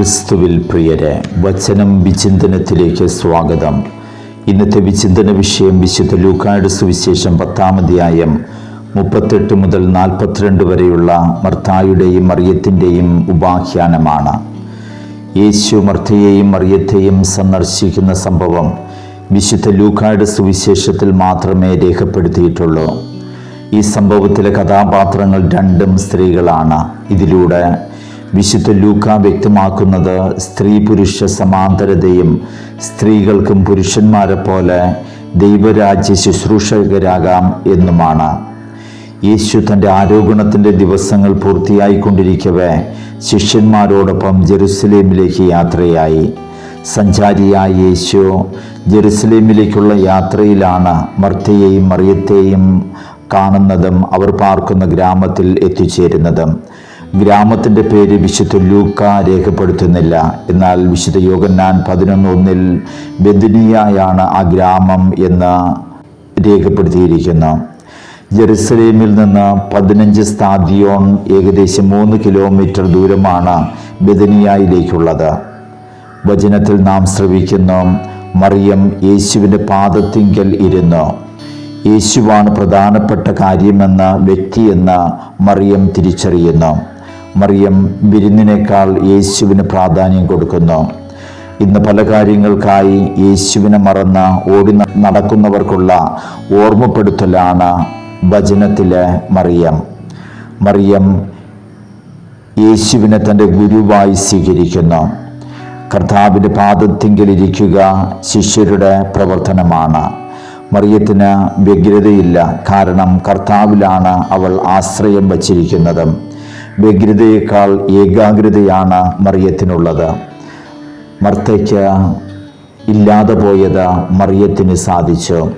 ക്രിസ്തുവിൽ പ്രിയരെ വചനം വിചിന്തനത്തിലേക്ക് സ്വാഗതം. ഇന്നത്തെ വിചിന്തന വിഷയം വിശുദ്ധ ലൂക്കായുടെ സുവിശേഷം പത്താമധ്യായം മുപ്പത്തെട്ട് മുതൽ നാൽപ്പത്തിരണ്ട് വരെയുള്ള മർത്തായുടെയും മറിയത്തിന്റെയും ഉപാഖ്യാനമാണ്. യേശു മർത്തയെയും മറിയത്തെയും സന്ദർശിക്കുന്ന സംഭവം വിശുദ്ധ ലൂക്കായുടെ സുവിശേഷത്തിൽ മാത്രമേ രേഖപ്പെടുത്തിയിട്ടുള്ളൂ. ഈ സംഭവത്തിലെ കഥാപാത്രങ്ങൾ രണ്ടും സ്ത്രീകളാണ്. ഇതിലൂടെ വിശുദ്ധ ലൂക്ക വ്യക്തമാക്കുന്നത് സ്ത്രീ പുരുഷ സമാന്തരതയും സ്ത്രീകൾക്കും പുരുഷന്മാരെ പോലെ ദൈവരാജ്യ ശുശ്രൂഷകരാകാം എന്നുമാണ്. യേശു തന്റെ ആരോപണത്തിന്റെ ദിവസങ്ങൾ പൂർത്തിയായിക്കൊണ്ടിരിക്കവേ ശിഷ്യന്മാരോടൊപ്പം ജെറുസലേമിലേക്ക് യാത്രയായി. സഞ്ചാരിയായ യേശു ജെറുസലേമിലേക്കുള്ള യാത്രയിലാണ് മർത്തയെയും മറിയത്തെയും കാണുന്നതും അവർ പാർക്കുന്ന ഗ്രാമത്തിൽ എത്തിച്ചേരുന്നതും. ഗ്രാമത്തിന്റെ പേര് വിശുദ്ധ ലൂക്ക രേഖപ്പെടുത്തുന്നില്ല. എന്നാൽ വിശുദ്ധ യോഗന്നാൻ പതിനൊന്ന് ഒന്നിൽ ബെദിനിയായാണ് ആ ഗ്രാമം എന്ന് രേഖപ്പെടുത്തിയിരിക്കുന്നു. ജെറുസലേമിൽ നിന്ന് പതിനഞ്ച് സ്ഥാദിയോൺ ഏകദേശം മൂന്ന് കിലോമീറ്റർ ദൂരമാണ് ബെദനിയായിലേക്കുള്ളത് വചനത്തിൽ നാം ശ്രവിക്കുന്നു മറിയം യേശുവിന്റെ പാദത്തിങ്കൽ ഇരുന്നു. യേശുവാണ് പ്രധാനപ്പെട്ട കാര്യമെന്ന വ്യക്തിയെന്ന് മറിയം തിരിച്ചറിയുന്നു. മറിയം വിരുന്നിനേക്കാൾ യേശുവിന് പ്രാധാന്യം കൊടുക്കുന്നു. ഇന്ന് പല കാര്യങ്ങൾക്കായി യേശുവിനെ മറന്ന് ഓടി നടക്കുന്നവർക്കുള്ള ഓർമ്മപ്പെടുത്തലാണ് ഭജനത്തിലെ മറിയം. മറിയം യേശുവിനെ തന്റെ ഗുരുവായി സ്വീകരിക്കുന്നു. കർത്താവിന്റെ പാദത്തിങ്കിലിരിക്കുക ശിഷ്യരുടെ പ്രവർത്തനമാണ്. മറിയത്തിന് വ്യഗ്രതയില്ല കാരണം കർത്താവിലാണ് അവൾ ആശ്രയം വച്ചിരിക്കുന്നത്. വ്യഗ്രതയേക്കാൾ ഏകാഗ്രതയാണ് മറിയത്തിനുള്ളത്. മർത്തയ്ക്ക് ഇല്ലാതെ പോയത് മറിയത്തിന് സാധിച്ചു.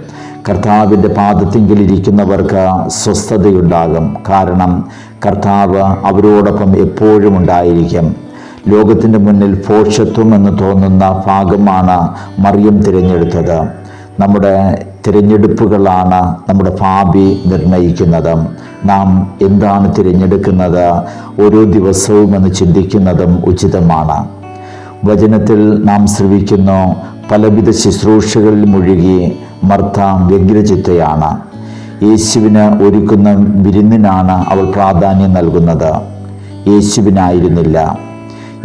കർത്താവിന്റെ പാദത്തിങ്കിലിരിക്കുന്നവർക്ക് സ്വസ്ഥതയുണ്ടാകും. കാരണം കർത്താവ് അവരോടൊപ്പം എപ്പോഴും ഉണ്ടായിരിക്കും. ലോകത്തിന്റെ മുന്നിൽ പോഷത്വം എന്ന് തോന്നുന്ന ഭാഗമാണ് മറിയം തിരഞ്ഞെടുത്തത്. നമ്മുടെ തിരഞ്ഞെടുപ്പുകളാണ് നമ്മുടെ ഭാവി നിർണയിക്കുന്നത് നാം എന്താണ് തിരഞ്ഞെടുക്കുന്നത് ഓരോ ദിവസവും എന്ന് ചിന്തിക്കുന്നതും ഉചിതമാണ്. വചനത്തിൽ നാം ശ്രവിക്കുന്നു പലവിധ ശുശ്രൂഷകളിൽ മുഴുകി മർത്ത വ്യഗ്രചിത്തയാണ്. യേശുവിന് ഒരുക്കുന്ന വിരുന്നിനാണ് അവൾ പ്രാധാന്യം നൽകുന്നത്. യേശുവിനായിരുന്നില്ല.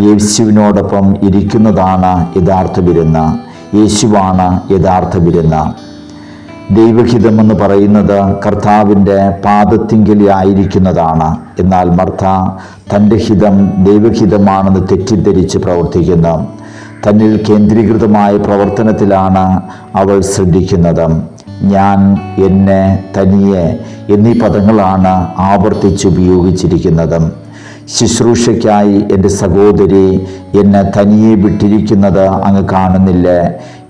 യേശുവിനോടൊപ്പം ഇരിക്കുന്നതാണ് യഥാർത്ഥ വിരുന്ന്. യേശുവാണ് യഥാർത്ഥ വിരുന്ന്. ദൈവഹിതമെന്ന് പറയുന്നത് കർത്താവിന്റെ പാദത്തിങ്കിൽ ആയിരിക്കുന്നതാണ് എന്നാൽ മർത്ത തന്റെ ഹിതം ദൈവഹിതമാണെന്ന് തെറ്റിദ്ധരിച്ച് പ്രവർത്തിക്കുന്നു. തന്നിൽ കേന്ദ്രീകൃതമായ പ്രവർത്തനത്തിലാണ് അവൾ ശ്രദ്ധിക്കുന്നത്. ഞാൻ എന്നെ തനിയെ എന്നീ പദങ്ങളാണ് ആവർത്തിച്ച് ഉപയോഗിച്ചിരിക്കുന്നത്. ശുശ്രൂഷയ്ക്കായി എന്റെ സഹോദരി എന്നെ തനിയെ വിട്ടിരിക്കുന്നത് അങ്ങ് കാണുന്നില്ലേ?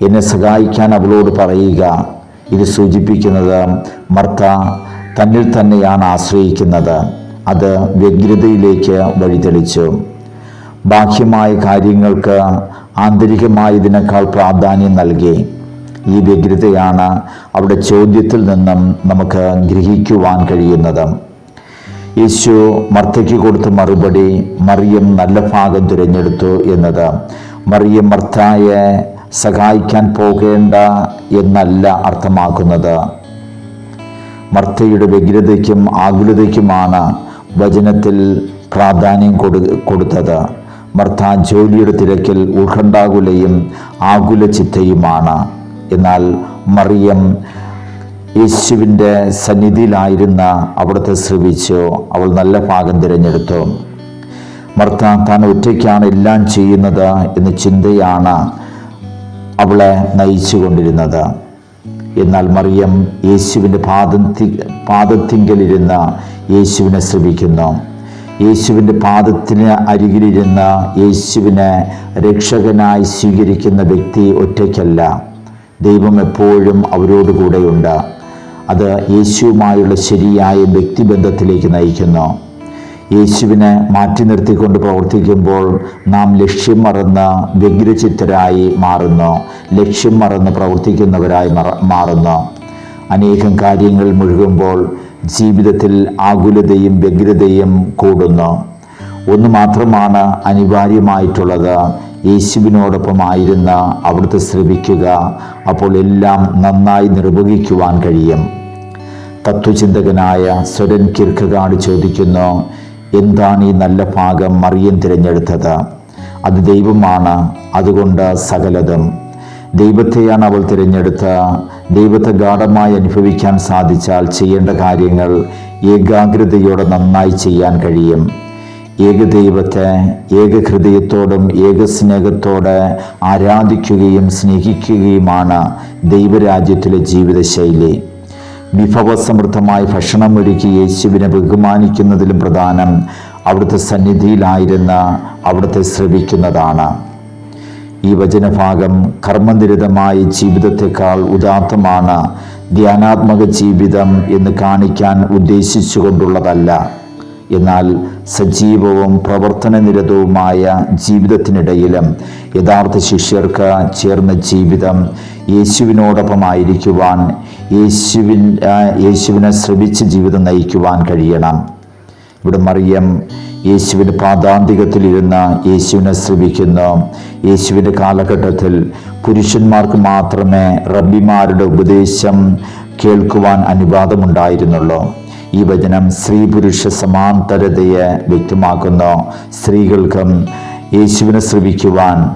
എന്നെ സഹായിക്കാൻ അവളോട് പറയുക. ഇത് സൂചിപ്പിക്കുന്നത് മർത്ത തന്നിൽ തന്നെയാണ് ആശ്രയിക്കുന്നത്. അത് വ്യഗ്രതയിലേക്ക് വഴിതെളിച്ചു. ബാഹ്യമായ കാര്യങ്ങൾക്ക് ആന്തരികമായതിനേക്കാൾ പ്രാധാന്യം നൽകി. ഈ വ്യഗ്രതയാണ് അവിടെ ചോദ്യത്തിൽ നിന്നും നമുക്ക് ഗ്രഹിക്കുവാൻ കഴിയുന്നത്. യേശു മർത്തയ്ക്ക് കൊടുത്ത മറുപടി മറിയം നല്ല ഭാഗം തിരഞ്ഞെടുത്തു എന്നത്. മറിയം മർത്തായെ സഹായിക്കാൻ പോകേണ്ട എന്നല്ല അർത്ഥമാക്കുന്നത്. മർത്തയുടെ വ്യഗ്രതയ്ക്കും ആകുലതയ്ക്കുമാണ് വചനത്തിൽ പ്രാധാന്യം കൊടു കൊടുത്തത്. മർത്ത ജോലിയുടെ തിരക്കിൽ ഉത്കണ്ഠാകുലയും ആകുല ചിത്തയുമാണ് എന്നാൽ മറിയം യേശുവിന്റെ സന്നിധിയിലായിരുന്ന അവിടുത്തെ ശ്രവിച്ചു. അവൾ നല്ല ഭാഗം തിരഞ്ഞെടുത്തു. മർത്ത താൻ ഒറ്റയ്ക്കാണ് എല്ലാം ചെയ്യുന്നത് എന്ന ചിന്തയാണ് അവളെ നയിച്ചു കൊണ്ടിരുന്നത് എന്നാൽ മറിയം യേശുവിന്റെ പാദത്തി പാദത്തിങ്കലിരുന്ന യേശുവിനെ ശ്രമിക്കുന്നു. യേശുവിന്റെ പാദത്തിന് അരികിലിരുന്ന യേശുവിനെ രക്ഷകനായി സ്വീകരിക്കുന്ന വ്യക്തി ഒറ്റയ്ക്കല്ല. ദൈവം എപ്പോഴും അവരോട് കൂടെയുണ്ട്. അത് യേശുവുമായുള്ള ശരിയായ വ്യക്തിബന്ധത്തിലേക്ക് നയിക്കുന്നു. യേശുവിനെ മാറ്റി നിർത്തിക്കൊണ്ട് പ്രവർത്തിക്കുമ്പോൾ നാം ലക്ഷ്യം മറന്ന് വ്യഗ്രചിത്തരായി മാറുന്നു. ലക്ഷ്യം മറന്ന് പ്രവർത്തിക്കുന്നവരായി മറ- മാറുന്നു. അനേകം കാര്യങ്ങൾ മുഴുകുമ്പോൾ ജീവിതത്തിൽ ആകുലതയും വ്യഗ്രതയും കൂടുന്നു. ഒന്ന് മാത്രമാണ് അനിവാര്യമായിട്ടുള്ളത്. യേശുവിനോടൊപ്പം ആയിരുന്ന അവിടുത്തെ ശ്രമിക്കുക അപ്പോൾ എല്ലാം നന്നായി നിർവഹിക്കുവാൻ കഴിയും. തത്വചിന്തകനായ സ്വരൻ കിർക്കഗാഡ് ചോദിക്കുന്നു എന്താണ് ഈ നല്ല ഭാഗം മറിയം തിരഞ്ഞെടുത്തത്? അത് ദൈവമാണ് അതുകൊണ്ട് സകലതും. ദൈവത്തെയാണ് അവൾ തിരഞ്ഞെടുത്ത ദൈവത്തെ ഗാഠമായി അനുഭവിക്കാൻ സാധിച്ചാൽ ചെയ്യേണ്ട കാര്യങ്ങൾ ഏകാഗ്രതയോടെ നന്നായി ചെയ്യാൻ കഴിയും. ഏകദൈവത്തെ ഏകഹൃദയത്തോടും ഏകസ്നേഹത്തോടെ ആരാധിക്കുകയും സ്നേഹിക്കുകയുമാണ് ദൈവരാജ്യത്തിലെ ജീവിതശൈലി. വിഭവസമൃദ്ധമായ ഭക്ഷണം ഒരുക്കി യേശുവിനെ ബഹുമാനിക്കുന്നതിലും പ്രധാനം അവിടുത്തെ സന്നിധിയിലായിരുന്ന അവിടുത്തെ ശ്രവിക്കുന്നതാണ്. ഈ വചനഭാഗം കർമ്മനിരതമായ ജീവിതത്തെക്കാൾ ഉദാത്തമാണ് ധ്യാനാത്മക ജീവിതം എന്ന് കാണിക്കാൻ ഉദ്ദേശിച്ചുകൊണ്ടുള്ളതല്ല. എന്നാൽ സജീവവും പ്രവർത്തനനിരതവുമായ ജീവിതത്തിനിടയിലും യഥാർത്ഥ ശിഷ്യർക്ക് ചേർന്ന ജീവിതം യേശുവിനോടൊപ്പമായിരിക്കുവാൻ യേശുവിൻ യേശുവിനെ ശ്രമിച്ച് ജീവിതം നയിക്കുവാൻ കഴിയണം. ഇവിടെ മറിയം യേശുവിന്റെ പാദാന്തികത്തിലിരുന്ന് യേശുവിനെ ശ്രമിക്കുന്നു. യേശുവിന്റെ കാലഘട്ടത്തിൽ പുരുഷന്മാർക്ക് മാത്രമേ റബ്ബിമാരുടെ ഉപദേശം കേൾക്കുവാൻ അനുവാദമുണ്ടായിരുന്നുള്ളൂ. ഈ വചനം സ്ത്രീ പുരുഷ സമാന്തരതയെ വ്യക്തമാക്കുന്നു. സ്ത്രീകൾക്കും യേശുവിനെ ശ്രമിക്കുവാൻ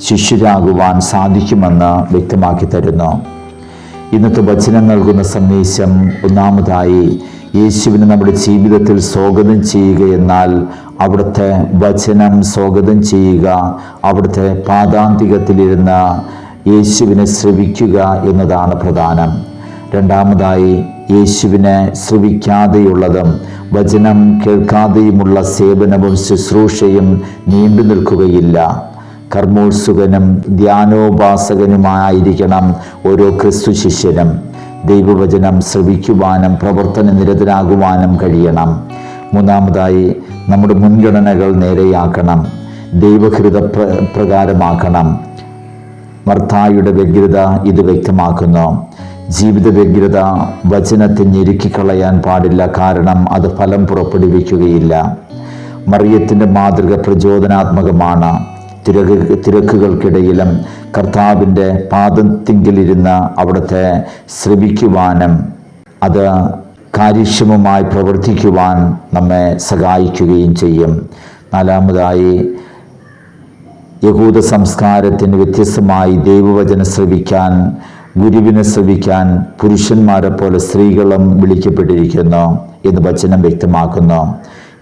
ശിഷ്യരാകുവാൻ സാധിക്കുമെന്ന് വ്യക്തമാക്കി തരുന്നു. ഇന്നത്തെ വചനം നൽകുന്ന സന്ദേശം ഒന്നാമതായി യേശുവിനെ നമ്മുടെ ജീവിതത്തിൽ സ്വാഗതം ചെയ്യുക എന്നാൽ അവിടുത്തെ വചനം സ്വാഗതം ചെയ്യുക അവിടുത്തെ പാതാന്തികത്തിലിരുന്ന് യേശുവിനെ ശ്രവിക്കുക എന്നതാണ് പ്രധാനം. രണ്ടാമതായി യേശുവിനെ ശ്രവിക്കാതെയുള്ളതും വചനം കേൾക്കാതെയുമുള്ള സേവനവും ശുശ്രൂഷയും നീണ്ടു നിൽക്കുകയില്ല. കർമ്മോത്സുകനും ധ്യാനോപാസകനുമായിരിക്കണം ഓരോ ക്രിസ്തു ശിഷ്യനും. ദൈവവചനം ശ്രവിക്കുവാനും പ്രവർത്തന നിരതരാകുവാനും കഴിയണം. മൂന്നാമതായി നമ്മുടെ മുൻഗണനകൾ നേരെയാക്കണം. ദൈവഹൃത പ്ര പ്രകാരമാക്കണം. മർത്തായുടെ വ്യഗ്രത ഇത് വ്യക്തമാക്കുന്നു. ജീവിത വ്യഗ്രത വചനത്തെ ഞെരുക്കിക്കളയാൻ പാടില്ല കാരണം അത് ഫലം പുറപ്പെടുവിക്കുകയില്ല. മറിയത്തിന്റെ മാതൃക പ്രചോദനാത്മകമാണ്. തിരക്ക് തിരക്കുകൾക്കിടയിലും കർത്താവിന്റെ പാദത്തിങ്കിലിരുന്ന് അവിടുത്തെ ശ്രമിക്കുവാനും അത് കാര്യക്ഷമമായി പ്രവർത്തിക്കുവാൻ നമ്മെ സഹായിക്കുകയും ചെയ്യും. നാലാമതായി യഹൂദ സംസ്കാരത്തിന് വ്യത്യസ്തമായി ദൈവവചനം ശ്രവിക്കാൻ ഗുരുവിനെ ശ്രവിക്കാൻ പുരുഷന്മാരെ പോലെ സ്ത്രീകളും വിളിക്കപ്പെട്ടിരിക്കുന്നു എന്ന് വചനം വ്യക്തമാക്കുന്നു.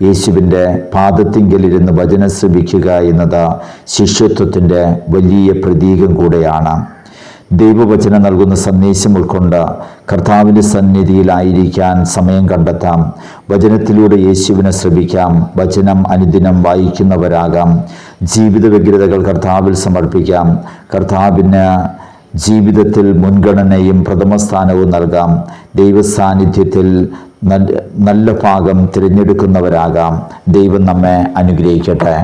യേശുവിന്റെ പാദത്തിങ്കലിരുന്ന് വചനം ശ്രവിക്കുക എന്നത് ശിഷ്യത്വത്തിന്റെ വലിയ പ്രതീകം കൂടെയാണ്. ദൈവവചനം നൽകുന്ന സന്ദേശം ഉൾക്കൊണ്ട് കർത്താവിന്റെ സന്നിധിയിലായിരിക്കാൻ സമയം കണ്ടെത്താം. വചനത്തിലൂടെ യേശുവിനെ ശ്രമിക്കാം വചനം അനുദിനം വായിക്കുന്നവരാകാം. ജീവിത വ്യഗ്രതകൾ കർത്താവിൽ സമർപ്പിക്കാം. കർത്താവിന് ജീവിതത്തിൽ മുൻഗണനയും പ്രഥമസ്ഥാനവും നൽകാം. ദൈവസാന്നിധ്യത്തിൽ നല്ല ഭാഗം തിരഞ്ഞെടുക്കുന്നവരാകാം. ദൈവം നമ്മെ അനുഗ്രഹിക്കട്ടെ.